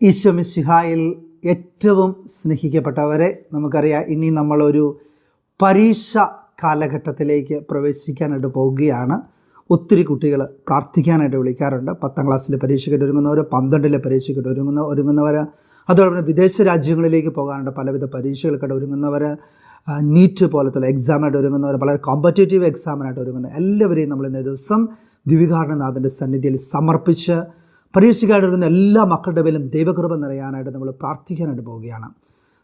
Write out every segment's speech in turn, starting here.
ഈശ്വമിശിഹായിൽ ഏറ്റവും സ്നേഹിക്കപ്പെട്ടവരെ നമുക്കറിയാം. ഇനി നമ്മളൊരു പരീക്ഷ കാലഘട്ടത്തിലേക്ക് പ്രവേശിക്കാനായിട്ട് പോവുകയാണ്. ഒത്തിരി കുട്ടികൾ പ്രാർത്ഥിക്കാനായിട്ട് വിളിക്കാറുണ്ട്. പത്താം ക്ലാസ്സിൽ പരീക്ഷയ്ക്കിട്ട് ഒരുങ്ങുന്നവർ പന്ത്രണ്ടിലെ പരീക്ഷയ്ക്കിട്ട് ഒരുങ്ങുന്ന ഒരുങ്ങുന്നവർ അതോടൊപ്പം വിദേശ രാജ്യങ്ങളിലേക്ക് പോകാനുണ്ട് പലവിധ പരീക്ഷകൾക്കായിട്ട് ഒരുങ്ങുന്നവർ നീറ്റ് പോലത്തുള്ള എക്സാമിനായിട്ട് ഒരുങ്ങുന്നവർ വളരെ കോമ്പറ്റേറ്റീവ് എക്സാമിനായിട്ട് ഒരുങ്ങുന്ന എല്ലാവരെയും നമ്മൾ ഇന്നേ ദിവസം ദിവികാരണനാഥന്റെ സന്നിധിയിൽ സമർപ്പിച്ച് പരീക്ഷയ്ക്കായിട്ട് ഒരുങ്ങുന്ന എല്ലാ മക്കളുടെ മേലും ദൈവകൃപ നിറയാനായിട്ട് നമ്മൾ പ്രാർത്ഥിക്കാനായിട്ട് പോവുകയാണ്.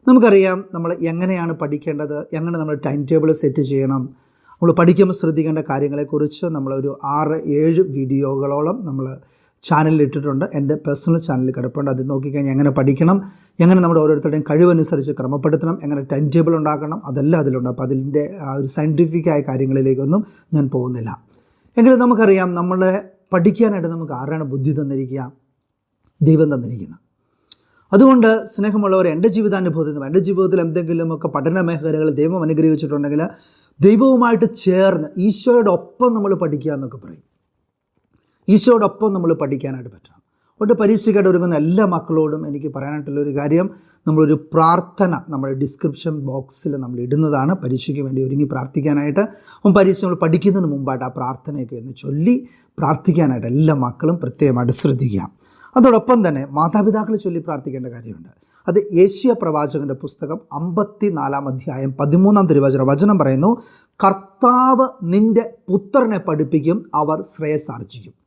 നമുക്കറിയാം നമ്മൾ എങ്ങനെയാണ് പഠിക്കേണ്ടത് എങ്ങനെ നമ്മൾ ടൈം ടേബിൾ സെറ്റ് ചെയ്യണം. നമ്മൾ പഠിക്കുമ്പോൾ ശ്രദ്ധിക്കേണ്ട കാര്യങ്ങളെക്കുറിച്ച് നമ്മളൊരു ആറ് ഏഴ് വീഡിയോകളോളം നമ്മൾ ചാനലിൽ ഇട്ടിട്ടുണ്ട്. എന്റെ പേഴ്സണൽ ചാനലിൽ കിടപ്പുണ്ട്. അത് നോക്കിക്കഴിഞ്ഞാൽ എങ്ങനെ പഠിക്കണം എങ്ങനെ നമ്മുടെ ഓരോരുത്തരുടെയും കഴിവനുസരിച്ച് ക്രമപ്പെടുത്തണം എങ്ങനെ ടൈം ടേബിൾ ഉണ്ടാക്കണം അതെല്ലാം അതിലുണ്ട്. അപ്പോൾ അതിന്റെ ആ ഒരു സയന്റിഫിക്കായ കാര്യങ്ങളിലേക്കൊന്നും ഞാൻ പോകുന്നില്ല. എങ്കിലും നമുക്കറിയാം നമ്മളെ പഠിക്കാനായിട്ട് നമുക്ക് ആരാണ് ബുദ്ധി തന്നിരിക്കുക? ദൈവം തന്നിരിക്കുന്നത് അതുകൊണ്ട് സ്നേഹമുള്ളവർ എന്റെ ജീവിതാനുഭവത്തിൽ നിന്നും എന്റെ ജീവിതത്തിൽ എന്തെങ്കിലുമൊക്കെ പഠന മേഖലകളിൽ ദൈവം അനുഗ്രഹിച്ചിട്ടുണ്ടെങ്കിൽ ദൈവവുമായിട്ട് ചേർന്ന് ഈശോയോടൊപ്പം നമ്മൾ പഠിക്കുക എന്നൊക്കെ പറയും. ഈശോയോടൊപ്പം നമ്മൾ പഠിക്കാനായിട്ട് പറ്റണം. അതുകൊണ്ട് പരീക്ഷയ്ക്കായിട്ട് ഒരുങ്ങുന്ന എല്ലാ മക്കളോടും എനിക്ക് പറയാനായിട്ടുള്ള ഒരു കാര്യം നമ്മളൊരു പ്രാർത്ഥന നമ്മുടെ ഡിസ്ക്രിപ്ഷൻ ബോക്സിൽ നമ്മൾ ഇടുന്നതാണ്. പരീക്ഷയ്ക്ക് വേണ്ടി ഒരുങ്ങി പ്രാർത്ഥിക്കാനായിട്ട്. അപ്പം പരീക്ഷ നമ്മൾ പഠിക്കുന്നതിന് മുമ്പായിട്ട് ആ പ്രാർത്ഥനയൊക്കെ ഒന്ന് ചൊല്ലി പ്രാർത്ഥിക്കാനായിട്ട് എല്ലാ മക്കളും പ്രത്യേകമായിട്ട് ശ്രദ്ധിക്കുക. അതോടൊപ്പം തന്നെ മാതാപിതാക്കളെ ചൊല്ലി പ്രാർത്ഥിക്കേണ്ട കാര്യമുണ്ട്. അത് ഏഷ്യ പ്രവാചകന്റെ പുസ്തകം അമ്പത്തി നാലാം അധ്യായം പതിമൂന്നാം തിരുവചന വചനം പറയുന്നു കർത്താവ് നിന്റെ പുത്രനെ പഠിപ്പിക്കും അവർ ശ്രേയസാർജിക്കും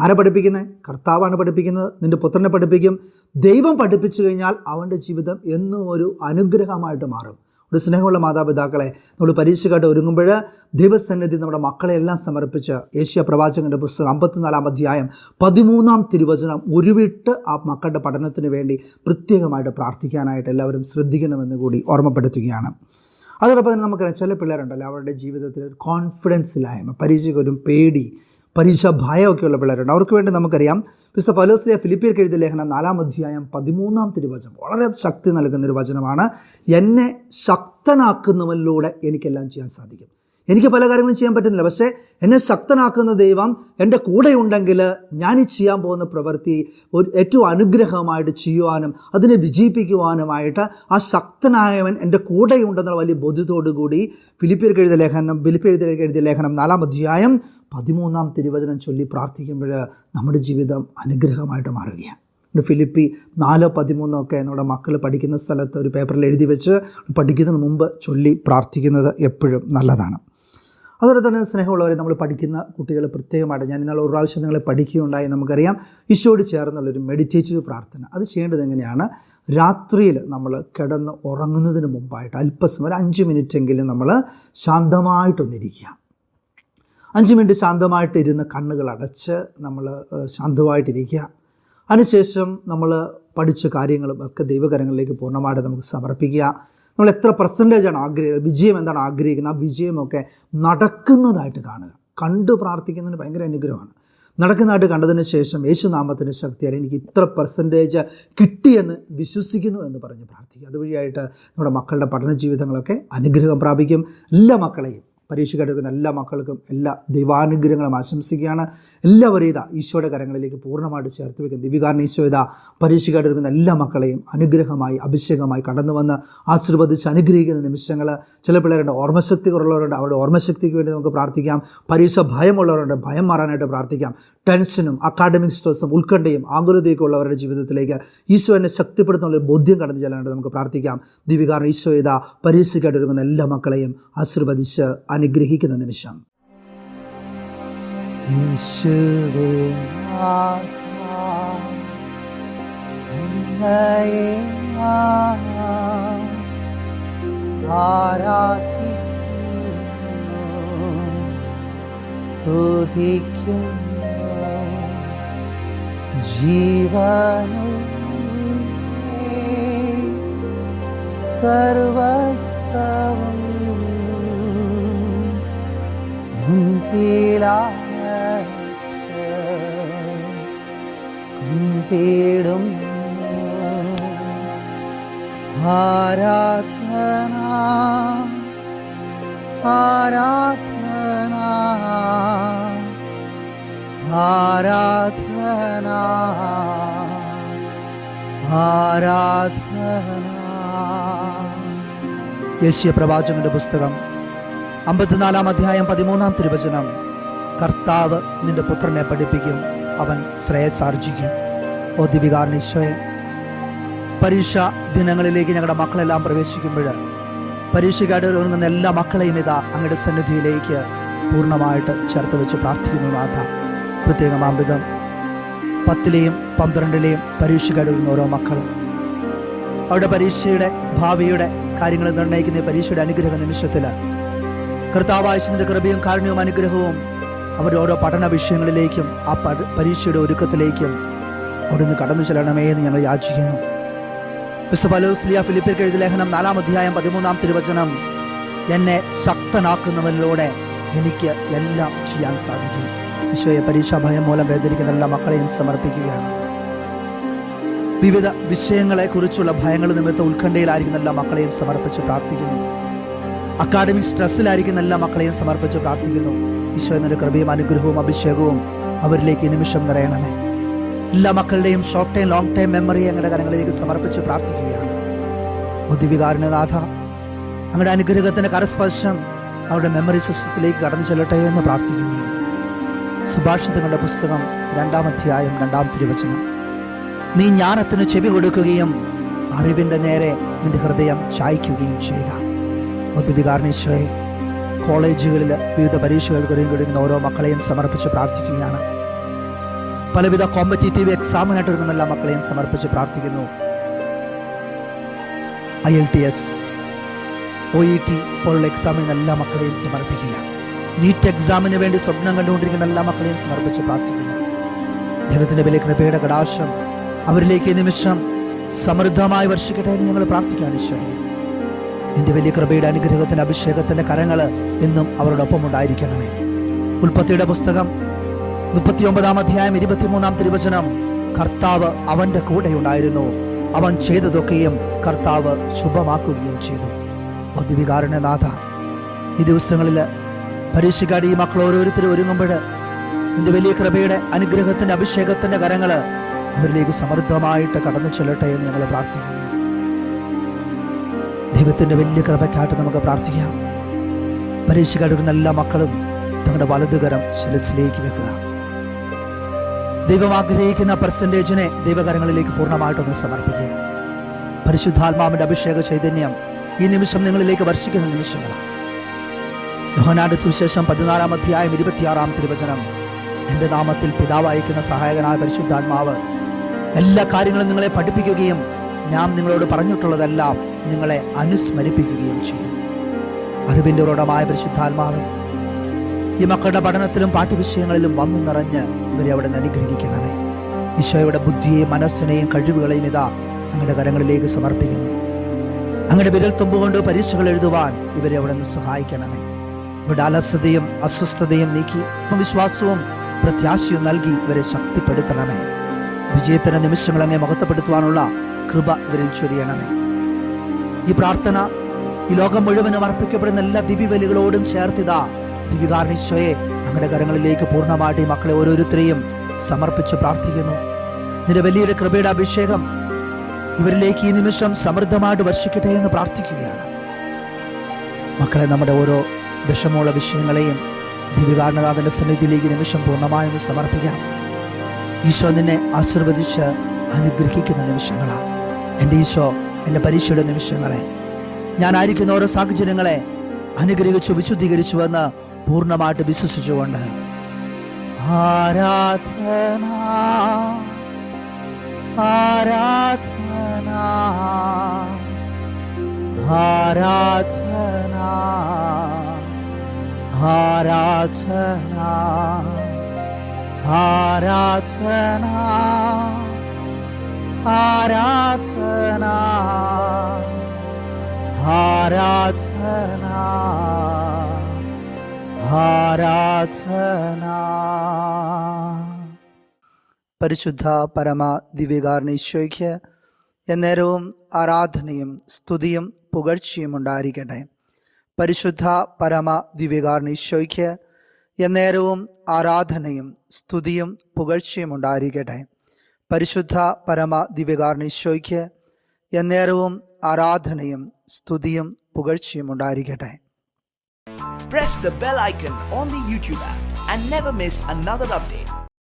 ആരെ പഠിപ്പിക്കുന്നത്? കർത്താവാണ് പഠിപ്പിക്കുന്നത്. നിന്റെ പുത്രനെ പഠിപ്പിക്കും. ദൈവം പഠിപ്പിച്ചു കഴിഞ്ഞാൽ അവന്റെ ജീവിതം എന്നും ഒരു അനുഗ്രഹമായിട്ട് മാറും. ഒരു സ്നേഹമുള്ള മാതാപിതാക്കളെ നമ്മൾ പരീക്ഷക്കായിട്ട് ഒരുങ്ങുമ്പോൾ ദൈവസന്നിധി നമ്മുടെ മക്കളെ എല്ലാം സമർപ്പിച്ച് ഏഷ്യ പ്രവാചകന്റെ പുസ്തകം അമ്പത്തിനാലാം അധ്യായം പതിമൂന്നാം തിരുവചനം ഉരുവിട്ട് ആ മക്കളുടെ പഠനത്തിന് വേണ്ടി പ്രത്യേകമായിട്ട് പ്രാർത്ഥിക്കാനായിട്ട് എല്ലാവരും ശ്രദ്ധിക്കണമെന്ന് കൂടി ഓർമ്മപ്പെടുത്തുകയാണ്. അതോടൊപ്പം തന്നെ നമുക്കറിയാം ചില പിള്ളേരുണ്ടല്ലോ അവരുടെ ജീവിതത്തിൽ ഒരു കോൺഫിഡൻസ് ഇല്ലായ്മ പരീക്ഷയ്ക്ക് ഒരു പേടി പരീക്ഷ ഭയമൊക്കെയുള്ള പിള്ളേരുണ്ട്. അവർക്ക് വേണ്ടി നമുക്കറിയാം മിസ്റ്റർ ഫലോസ്ലിയ ഫിലിപ്പിയർക്ക് എഴുതിയ ലേഖനം നാലാം അധ്യായം പതിമൂന്നാം തിരുവചനം വളരെ ശക്തി നൽകുന്ന ഒരു വചനമാണ് എന്നെ ശക്തനാക്കുന്നവനിലൂടെ എനിക്കെല്ലാം ചെയ്യാൻ സാധിക്കും. എനിക്ക് പല കാര്യങ്ങളും ചെയ്യാൻ പറ്റുന്നില്ല. പക്ഷേ എന്നെ ശക്തനാക്കുന്ന ദൈവം എന്റെ കൂടെയുണ്ടെങ്കിൽ ഞാൻ ഈ ചെയ്യാൻ പോകുന്ന പ്രവൃത്തി ഒരു ഏറ്റവും അനുഗ്രഹമായിട്ട് ചെയ്യുവാനും അതിനെ വിജയിപ്പിക്കുവാനുമായിട്ട് ആ ശക്തനായവൻ എന്റെ കൂടെയുണ്ടെന്നുള്ള വലിയ ബോധ്യത്തോടു കൂടി ഫിലിപ്പിയർക്ക് എഴുതിയ ലേഖനം ഫിലിപ്പിയർക്ക് എഴുതിയ ലേഖനം നാലാം അധ്യായം പതിമൂന്നാം തിരുവചനം ചൊല്ലി പ്രാർത്ഥിക്കുമ്പോൾ നമ്മുടെ ജീവിതം അനുഗ്രഹമായിട്ട് മാറുകയാണ്. ഫിലിപ്പി നാലോ പതിമൂന്നോ ഒക്കെ നമ്മുടെ മക്കൾ പഠിക്കുന്ന സ്ഥലത്ത് ഒരു പേപ്പറിൽ എഴുതി വെച്ച് പഠിക്കുന്നതിന് മുമ്പ് ചൊല്ലി പ്രാർത്ഥിക്കുന്നത് എപ്പോഴും നല്ലതാണ്. അതുപോലെ തന്നെ സ്നേഹമുള്ളവരെ നമ്മൾ പഠിക്കുന്ന കുട്ടികൾ പ്രത്യേകമായിട്ട് ഞാൻ ഇന്നാൾ ഒരു പ്രാവശ്യം നിങ്ങളെ പഠിക്കുകയുണ്ടായി നമുക്കറിയാം. ഈശോട് ചേർന്നുള്ളൊരു മെഡിറ്റേറ്റീവ് പ്രാർത്ഥന. അത് ചെയ്യേണ്ടത് എങ്ങനെയാണ്? രാത്രിയിൽ നമ്മൾ കിടന്ന് ഉറങ്ങുന്നതിന് മുമ്പായിട്ട് അല്പസമയം ഒരു അഞ്ച് മിനിറ്റെങ്കിലും നമ്മൾ ശാന്തമായിട്ടൊന്നിരിക്കുക. അഞ്ച് മിനിറ്റ് ശാന്തമായിട്ട് ഇരുന്ന് കണ്ണുകൾ അടച്ച് നമ്മൾ ശാന്തമായിട്ടിരിക്കുക. അതിനുശേഷം നമ്മൾ പഠിച്ച കാര്യങ്ങളും ഒക്കെ ദൈവകരങ്ങളിലേക്ക് പൂർണമായിട്ട് നമുക്ക് സമർപ്പിക്കുക. നമ്മൾ എത്ര പെർസെന്റേജാണ് ആഗ്രഹിക്കുന്നത് വിജയം എന്താണ് ആഗ്രഹിക്കുന്നത്? ആ വിജയമൊക്കെ നടക്കുന്നതായിട്ട് കാണുക. കണ്ടു പ്രാർത്ഥിക്കുന്നതിന് ഭയങ്കര അനുഗ്രഹമാണ്. നടക്കുന്നതായിട്ട് കണ്ടതിന് ശേഷം യേശുനാമത്തിന് ശക്തിയാൽ എനിക്ക് ഇത്ര പെർസെന്റേജ് കിട്ടിയെന്ന് വിശ്വസിക്കുന്നു എന്ന് പറഞ്ഞ് പ്രാർത്ഥിക്കുക. അതുവഴിയായിട്ട് നമ്മുടെ മക്കളുടെ പഠന ജീവിതങ്ങളൊക്കെ അനുഗ്രഹം പ്രാപിക്കും. എല്ലാ മക്കളെയും പരീക്ഷ കേട്ടിരിക്കുന്ന എല്ലാ മക്കൾക്കും എല്ലാ ദൈവാനുഗ്രഹങ്ങളും ആശംസിക്കുകയാണ്. എല്ലാവരും ഇതാ ഈശോയുടെ കരങ്ങളിലേക്ക് പൂർണമായിട്ട് ചേർത്ത് വെക്കും. ദിവികാരൻ ഈശോ ഇതാ പരീക്ഷ കേട്ടിരിക്കുന്ന എല്ലാ മക്കളെയും അനുഗ്രഹമായി അഭിഷേകമായി കടന്നു വന്ന് ആശീർവദിച്ച് അനുഗ്രഹിക്കുന്ന നിമിഷങ്ങൾ ചില പിള്ളേരുണ്ട് ഓർമ്മശക്തി കുറവുള്ളവരുണ്ട് അവരുടെ ഓർമ്മശക്തിക്ക് വേണ്ടി നമുക്ക് പ്രാർത്ഥിക്കാം. പരീക്ഷ ഭയമുള്ളവരുണ്ട്. ഭയം മാറാനായിട്ട് പ്രാർത്ഥിക്കാം. ടെൻഷനും അക്കാഡമിക് സ്ട്രെസ്സും ഉത്കണ്ഠയും ആകുലതയൊക്കെ ഉള്ളവരുടെ ജീവിതത്തിലേക്ക് ഈശോ ശക്തിപ്പെടുത്തുന്ന ഒരു ബോധ്യം കടന്നു ചെല്ലാനായിട്ട് നമുക്ക് പ്രാർത്ഥിക്കാം. ദിവികാരൻ ഈശോ ഇതാ പരീക്ഷയ്ക്കായിട്ട് ഒരുങ്ങുന്ന എല്ലാ മക്കളെയും ആശീർവദിച്ച് അനുഗ്രഹിക്കുന്ന നിമിഷം. സ്തുതിക്കുന്നു. ജീവനും സർവസവും കുമ്പിടും ആരാധന ആരാധന ആരാധന ആരാധന. യേശയ പ്രവാചകന്റെ പുസ്തകം അമ്പത്തിനാലാം അധ്യായം പതിമൂന്നാം തിരുവചനം. കർത്താവ് നിന്റെ പുത്രനെ പഠിപ്പിക്കും അവൻ ശ്രേയസാർജിക്കും ഓ ദിവികാർണീശോയെ പരീക്ഷ ദിനങ്ങളിലേക്ക് ഞങ്ങളുടെ മക്കളെല്ലാം പ്രവേശിക്കുമ്പോൾ പരീക്ഷയ്ക്കായിട്ട് ഒരുങ്ങുന്ന എല്ലാ മക്കളെയും ഇതാ അങ്ങയുടെ സന്നിധിയിലേക്ക് പൂർണമായിട്ട് ചേർത്ത് വെച്ച് പ്രാർത്ഥിക്കുന്നു നാഥ. പ്രത്യേകമാംബിതം പത്തിലെയും പന്ത്രണ്ടിലെയും പരീക്ഷയ്ക്കായിട്ട് ഒരുങ്ങുന്ന ഓരോ മക്കളും അവരുടെ പരീക്ഷയുടെ ഭാവിയുടെ കാര്യങ്ങൾ നിർണയിക്കുന്ന പരീക്ഷയുടെ അനുഗ്രഹ നിമിഷത്തിൽ കർത്താവായസിന്റെ കൃപയും കാരുണ്യവും അനുഗ്രഹവും അവരുടെ ഓരോ പഠന വിഷയങ്ങളിലേക്കും ആ പരീക്ഷയുടെ ഒരുക്കത്തിലേക്കും അവിടുന്ന് കടന്നു ചെല്ലണമേ എന്ന് ഞങ്ങൾ യാചിക്കുന്നു. വിശുപലോസ്ലിയ ഫിലിപ്പിൽ എഴുതിയ ലേഖനം നാലാം അധ്യായം പതിമൂന്നാം തിരുവചനം എന്നെ ശക്തനാക്കുന്നവരിലൂടെ എനിക്ക് എല്ലാം ചെയ്യാൻ സാധിക്കും. ഈശോയെ പരീക്ഷാ ഭയം മൂലം വേദനിക്കുന്ന എല്ലാ മക്കളെയും സമർപ്പിക്കുകയാണ്. വിവിധ വിഷയങ്ങളെക്കുറിച്ചുള്ള ഭയങ്ങൾ നിമിത്തം ഉത്കണ്ഠയിലായിരിക്കുന്ന എല്ലാ മക്കളെയും സമർപ്പിച്ച് പ്രാർത്ഥിക്കുന്നു. അക്കാഡമിക് സ്ട്രെസ്സിലായിരിക്കുന്ന എല്ലാ മക്കളെയും സമർപ്പിച്ച് പ്രാർത്ഥിക്കുന്നു. ഈശോ കൃപയും അനുഗ്രഹവും അഭിഷേകവും അവരിലേക്ക് നിമിഷം നിറയണമേ. എല്ലാ മക്കളുടെയും short time long time memory അങ്ങയുടെ കരങ്ങളിലേക്ക് സമർപ്പിച്ച് പ്രാർത്ഥിക്കുകയാണ്. ഒതിവികാരനാഥ അങ്ങയുടെ അനുഗ്രഹത്തിന് കരസ്പർശം അവരുടെ മെമ്മറി സിസ്റ്റത്തിലേക്ക് കടന്നു ചെല്ലട്ടെ എന്ന് പ്രാർത്ഥിക്കുന്നു. സുഭാഷിതങ്ങളുടെ പുസ്തകം രണ്ടാം അധ്യായം രണ്ടാം തിരുവചനം. നീ ജ്ഞാനത്തിന് ചെവി കൊടുക്കുകയും അറിവിന്റെ നേരെ നിന്റെ ഹൃദയം ചായ്ക്കുകയും ചെയ്യുക. ഒതുബികാർണീശ്വയെ കോളേജുകളിൽ വിവിധ പരീക്ഷകൾക്ക് ഒരുങ്ങിക്കൊടുക്കുന്ന ഓരോ മക്കളെയും സമർപ്പിച്ച് പ്രാർത്ഥിക്കുകയാണ്. പലവിധ കോമ്പറ്റേറ്റീവ് എക്സാമിനായിട്ട് ഒരുങ്ങുന്ന എല്ലാ മക്കളെയും സമർപ്പിച്ച് പ്രാർത്ഥിക്കുന്നു. I L T S O E T പോലുള്ള എക്സാമിന് എല്ലാ മക്കളെയും സമർപ്പിക്കുക. നീറ്റ് എക്സാമിന് വേണ്ടി സ്വപ്നം കണ്ടുകൊണ്ടിരിക്കുന്ന എല്ലാ മക്കളെയും സമർപ്പിച്ച് പ്രാർത്ഥിക്കുന്നു. ദൈവത്തിന്റെ വലിയ കൃപയുടെ കടാശം അവരിലേക്ക് നിമിഷം സമൃദ്ധമായി വർഷിക്കട്ടെ എന്ന് ഞങ്ങൾ പ്രാർത്ഥിക്കുകയാണ് ഈശോയെ. നിന്റെ വലിയ കൃപയുടെ അനുഗ്രഹത്തിന്റെ അഭിഷേകത്തിന്റെ കരങ്ങൾ എന്നും അവരോടൊപ്പം ഉണ്ടായിരിക്കണമേ ഉൽപ്പത്തിയുടെ പുസ്തകം മുപ്പത്തിയൊമ്പതാം അധ്യായം ഇരുപത്തിമൂന്നാം തിരുവചനം. കർത്താവ് അവന്റെ കൂടെ ഉണ്ടായിരുന്നു. അവൻ ചെയ്തതൊക്കെയും കർത്താവ് ശുഭമാക്കുകയും ചെയ്തു. ഒതുവികാരണനാഥ ഈ ദിവസങ്ങളിൽ പരീക്ഷക്കാടി ഈ മക്കൾ ഓരോരുത്തരും ഒരുങ്ങുമ്പോൾ നിന്റെ വലിയ കൃപയുടെ അനുഗ്രഹത്തിന്റെ അഭിഷേകത്തിന്റെ കരങ്ങൾ അവരിലേക്ക് സമൃദ്ധമായിട്ട് കടന്നു ചെല്ലട്ടെ എന്ന് ഞങ്ങൾ പ്രാർത്ഥിക്കുന്നു. ദൈവത്തിന്റെ വലിയ കൃപയ്ക്കായിട്ട് നമുക്ക് പ്രാർത്ഥിക്കാം. പരീക്ഷ കഴിക്കുന്ന എല്ലാ മക്കളും തങ്ങളുടെ വലതുകരം ശിരസിലേക്ക് വെക്കുക. ദൈവം ആഗ്രഹിക്കുന്ന പെർസെന്റേജിനെ ദൈവകരങ്ങളിലേക്ക് പൂർണമായിട്ടൊന്ന് സമർപ്പിക്കുക. പരിശുദ്ധാത്മാവിന്റെ അഭിഷേക ചൈതന്യം ഈ നിമിഷം നിങ്ങളിലേക്ക് വർഷിക്കുന്ന നിമിഷങ്ങളാണ്. യോഹനാട് സുവിശേഷം പതിനാലാം അധ്യായം ഇരുപത്തിയാറാം തിരുവചനം. എന്റെ നാമത്തിൽ പിതാവ് അയക്കുന്ന സഹായകനായ പരിശുദ്ധാത്മാവ് എല്ലാ കാര്യങ്ങളും നിങ്ങളെ പഠിപ്പിക്കുകയും ഞാൻ നിങ്ങളോട് പറഞ്ഞിട്ടുള്ളതെല്ലാം നിങ്ങളെ അനുസ്മരിപ്പിക്കുകയും ചെയ്യും. അറിവിന്റെ ഉറടമായ പരിശുദ്ധാത്മാവെ ഈ മക്കളുടെ പഠനത്തിലും പാഠ്യവിഷയങ്ങളിലും വന്നു നിറഞ്ഞ് ഇവരെ അവിടെ നിന്ന് അനുഗ്രഹിക്കണമേ. ഈശോയുടെ ബുദ്ധിയെയും മനസ്സിനെയും കഴിവുകളെയും ഇതാ അങ്ങയുടെ കരങ്ങളിലേക്ക് സമർപ്പിക്കുന്നു. അങ്ങയുടെ വിരൽ തുമ്പുകൊണ്ട് പരീക്ഷകൾ എഴുതുവാൻ ഇവരെ അവിടെ നിന്ന് സഹായിക്കണമേ. ഇവരുടെ അലസതയും അസ്വസ്ഥതയും നീക്കി വിശ്വാസവും പ്രത്യാശയും നൽകി ഇവരെ ശക്തിപ്പെടുത്തണമേ. വിജയത്തിന്റെ നിമിഷങ്ങൾ അങ്ങേ മഹത്വപ്പെടുത്തുവാനുള്ള കൃപ ഇവരിൽ ചൊരിയണമേ. ഈ പ്രാർത്ഥന ഈ ലോകം മുഴുവനും അർപ്പിക്കപ്പെടുന്ന എല്ലാ ദിവ്യബലികളോടും ചേർത്തിതാ ദിവികാർണിശോയെ അങ്ങയുടെ കരങ്ങളിലേക്ക് പൂർണമായിട്ട് ഈ മക്കളെ ഓരോരുത്തരെയും സമർപ്പിച്ച് പ്രാർത്ഥിക്കുന്നു. നിന്റെ വലിയൊരു കൃപയുടെ അഭിഷേകം ഇവരിലേക്ക് ഈ നിമിഷം സമൃദ്ധമായിട്ട് വർഷിക്കട്ടെ എന്ന് പ്രാർത്ഥിക്കുകയാണ്. മക്കളെ നമ്മുടെ ഓരോ വിഷമമുള്ള വിഷയങ്ങളെയും ദിവികാരണനാഥന്റെ സന്നിധിയിലേക്ക് നിമിഷം പൂർണമായൊന്ന് സമർപ്പിക്കാം. ഈശോ നിന്നെ ആശീർവദിച്ച് അനുഗ്രഹിക്കുന്ന നിമിഷങ്ങളാ. എന്റെ ഈശോ എന്റെ പരീക്ഷയുടെ നിമിഷങ്ങളെ. ഞാനായിരിക്കുന്ന ഓരോ സാഹചര്യങ്ങളെ അനുഗ്രഹിച്ചു വിശുദ്ധീകരിച്ചു എന്ന് പൂർണമായിട്ട് വിശ്വസിച്ചുകൊണ്ട് ആരാധന ആരാധന ആരാധന ആരാധന ആരാധന. ആരാധന. ആരാധന. ആരാധന. പരിശുദ്ധ പരമ ദിവ്യകാരണീശോയ്ക്ക് എന്നേരവും ആരാധനയും സ്തുതിയും പുകഴ്ചയും ഉണ്ടായിരിക്കട്ടെ. പരിശുദ്ധ പരമ ദിവ്യകാരണീശോയ്ക്ക് എന്നേരവും ആരാധനയും സ്തുതിയും പുകഴ്ചയും ഉണ്ടായിരിക്കട്ടെ. പരിശുദ്ധ പരമ ദിവ്യകാർണീശോയ്ക്ക് എന്നേരവും ആരാധനയും സ്തുതിയും പുകഴ്ചയും ഉണ്ടായിരിക്കട്ടെ Press the bell icon on the YouTube app and never miss another update.